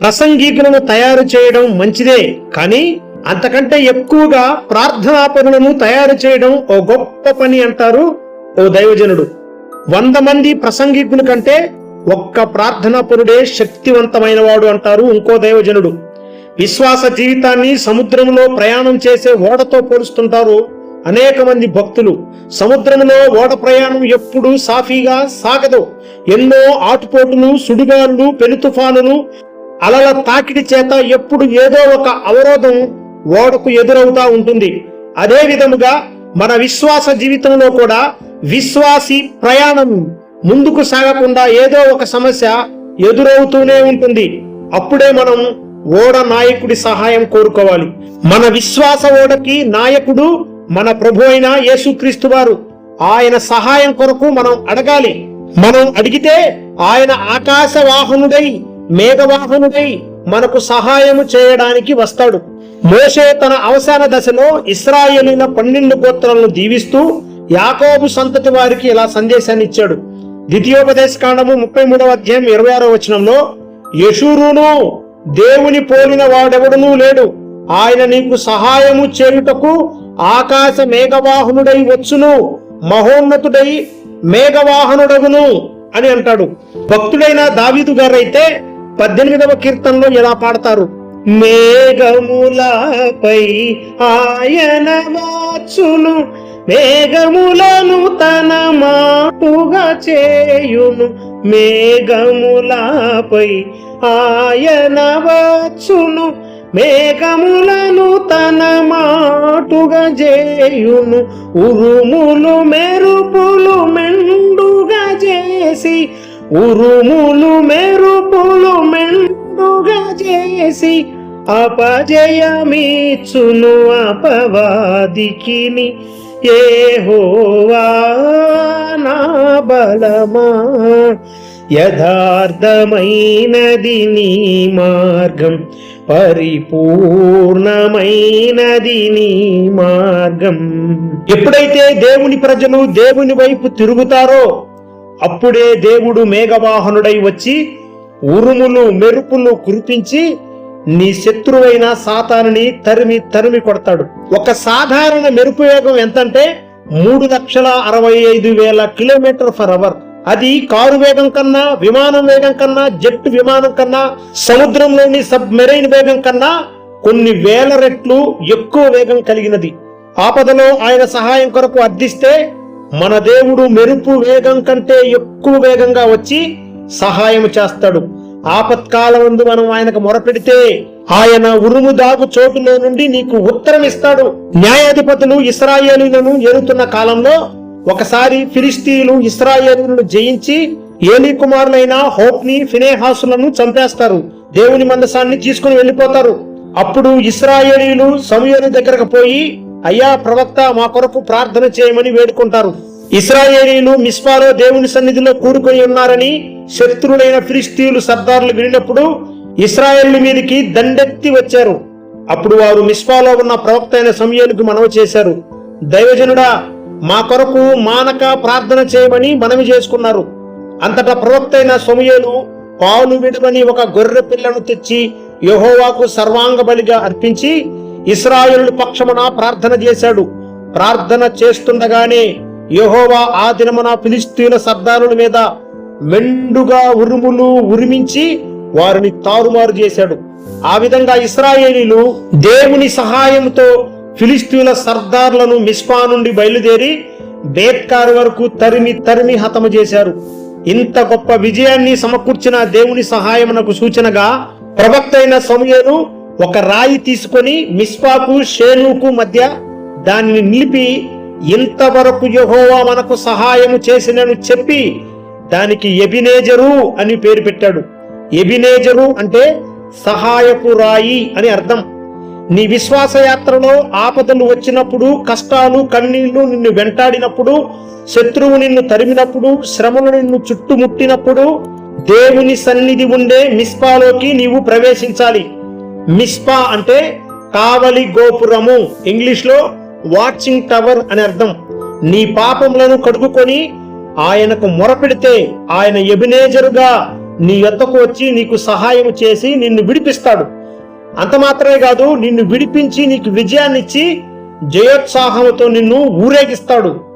ప్రసంగికులను తయారు చేయడం మంచిదే కానీ అంతకంటే ఎక్కువగా ప్రార్థనా పనులను తయారు చేయడం ఓ గొప్ప పని అంటారు ఓ దైవజనుడు. వంద మంది ప్రసంగికుల కంటే ఒక్క ప్రార్థనా పనుడే శక్తివంతమైన వాడు అంటారు ఇంకో దైవజనుడు. విశ్వాస జీవితాన్ని సముద్రంలో ప్రయాణం చేసే ఓడతో పోలుస్తుంటారు అనేక మంది భక్తులు. సముద్రంలో ఓడ ప్రయాణం ఎప్పుడూ సాఫీగా సాగదు. ఎన్నో ఆటుపోటులు సుడిగాలు పెను తుఫానులు అలల తాకిడి చేత ఎప్పుడు ఏదో ఒక అవరోధం ఓడకు ఎదురవుతా ఉంటుంది. అదే విధముగా మన విశ్వాస జీవితంలో కూడా విశ్వాసి ప్రయాణం ముందుకు సాగకుండా ఏదో ఒక సమస్య ఎదురవుతూనే ఉంటుంది. అప్పుడే మనం ఓడ నాయకుడి సహాయం కోరుకోవాలి. మన విశ్వాస ఓడకి నాయకుడు మన ప్రభు అయిన యేసుక్రీస్తు వారు ఆయన సహాయం కొరకు మనం అడగాలి. మనం అడిగితే ఆయన ఆకాశ వాహనుడై మేఘవాహనుడై మనకు సహాయము చేయడానికి వస్తాడు. మోషే తన అవసాన దశలో ఇస్రాయేలీల పన్నెండు గోత్రాలను దీవిస్తూ యాకోబు సంతతి వారికి ఇలా సందేశాన్ని ఇచ్చాడు. ద్వితీయోపదేశ కాండము ముప్పై మూడవ అధ్యాయం ఇరవై ఆరో వచనంలో యశూరును దేవుని పోలిన వాడెవడునూ లేడు. ఆయన నీకు సహాయము చేయుటకు ఆకాశ మేఘవాహనుడై వచ్చును. మహోన్నతుడై మేఘవాహనుడగును అని అంటాడు. భక్తుడైన దావీదు గారైతే పద్దెనిమిదవ కీర్తనలో ఎలా పాడతారు? మేఘములపై ఆయన మార్చును మేఘములను తన మాపుగా చేయును మేఘములపై ఆయన వచ్చును మేఘములను తన మాటుగా చేయును ఉరుములు మెరుపులు మెండుగా చేసి ఉరుములు మెరుపులు మెండుగా చేసి అపజయమిచ్చును అపవాదికిని. హోవా నా బలమా యథార్థమైనది నీ మార్గం పరిపూర్ణమైనది నీ మార్గం. ఎప్పుడైతే దేవుని ప్రజలు దేవుని వైపు తిరుగుతారో అప్పుడే దేవుడు మేఘవాహనుడై వచ్చి ఉరుములు మెరుపులు కురిపించి నీ శత్రువైన సాతానుని తరిమి తరిమి కొడతాడు. ఒక సాధారణ మెరుపు వేగం ఎంతంటే మూడు లక్షల అరవై ఐదు వేల కిలోమీటర్ ఫర్ అవర్. అది కారు వేగం కన్నా విమానం వేగం కన్నా జెట్ విమానం కన్నా సముద్రంలోని సబ్ మెరైన్ వేగం కన్నా కొన్ని వేల రెట్లు ఎక్కువ వేగం కలిగినది. ఆపదలో ఆయన సహాయం కొరకు అర్థిస్తే మన దేవుడు మెరుపు వేగం కంటే ఎక్కువ వేగంగా వచ్చి సహాయం చేస్తాడు. ఆపత్కాలమందు మనం ఆయనకు మొరపెడితే ఆయన ఉరుము దాగు చోటులో నుండి నీకు ఉత్తరం ఇస్తాడు. న్యాయాధిపతులు ఇస్రాయేలీలను ఏలుతున్న కాలంలో ఒకసారి ఫిలిస్తీయులు ఇస్రాయేలీలను జయించి ఏలీ కుమారులైన హోప్ని ఫినేహాసులను చంపేస్తారు. దేవుని మందసాన్ని తీసుకుని వెళ్ళిపోతారు. అప్పుడు ఇస్రాయేలీలు సమూయేలు దగ్గరకు పోయి అయ్యా ప్రవక్త మా కొరకు ప్రార్థన చేయమని వేడుకుంటారు. ఇస్రాయేలీలు మిస్పాలో దేవుని సన్నిధిలో కూడుకొని ఉన్నారని శత్రువులైన ఫిలిస్తీన్లు సర్దారులు వినినప్పుడు ఇస్రాయేల్ మీదకి దండెత్తి వచ్చారు. అప్పుడు వారు మిస్పాలో ఉన్న ప్రవక్త అయిన సమయానికి మనవి చేశారు. దైవజనుడా మా కొరకు మానక ప్రార్థన చేయమని మనవి చేసుకున్నారు. అంతటా ప్రవక్త అయిన సమయలు పాలు విడవని ఒక గొర్రె పిల్లను తెచ్చి యహోవాకు సర్వాంగ బలిగా అర్పించి ఇస్రాయేలు పక్షమున ప్రార్థన చేశాడు. ప్రార్థన చేస్తుండగానే యెహోవా ఆ దినమున ఫిలిస్తీన్ల సర్దారుల మీద మెండుగా ఉరుములు ఉరిమించి వారిని తారుమారు చేశాడు. ఆ విధంగా ఇస్రాయేలీలు దేవుని సహాయంతో ఫిలిస్తీన్ల సర్దార్లను మిస్పా నుండి బయలుదేరి బేత్కార్ వరకు తరిమి తరిమి హతము చేశారు. ఇంత గొప్ప విజయాన్ని సమకూర్చిన దేవుని సహాయమునకు సూచనగా ప్రవక్త అయిన ఒక రాయి తీసుకొని మిస్పాకు షేనుకు మధ్య దానిని నిలిపి ఇంతవరకు యహోవా మనకు సహాయము చేసినను చెప్పి దానికి ఎబినేజరు అని పేరు పెట్టాడు. ఎబినేజరు అంటే సహాయపు రాయి అని అర్థం. నీ విశ్వాస యాత్రలో ఆపదలు వచ్చినప్పుడు కష్టాలు కన్నీళ్ళు నిన్ను వెంటాడినప్పుడు శత్రువు నిన్ను తరిమినప్పుడు శ్రమలు నిన్ను చుట్టుముట్టినప్పుడు దేవుని సన్నిధి ఉండే మిస్పాలోకి నీవు ప్రవేశించాలి. మిస్పా అంటే కావలి గోపురము. ఇంగ్లీష్లో వాచింగ్ టవర్ అని అర్థం. నీ పాపములను కడుగుకొని ఆయనకు మొరపెడితే ఆయన ఎబినేజరుగా నీ యొద్దకు వచ్చి నీకు సహాయం చేసి నిన్ను విడిపిస్తాడు. అంత మాత్రమే కాదు నిన్ను విడిపించి నీకు విజయాన్నిచ్చి జయోత్సాహంతో నిన్ను ఊరేగిస్తాడు.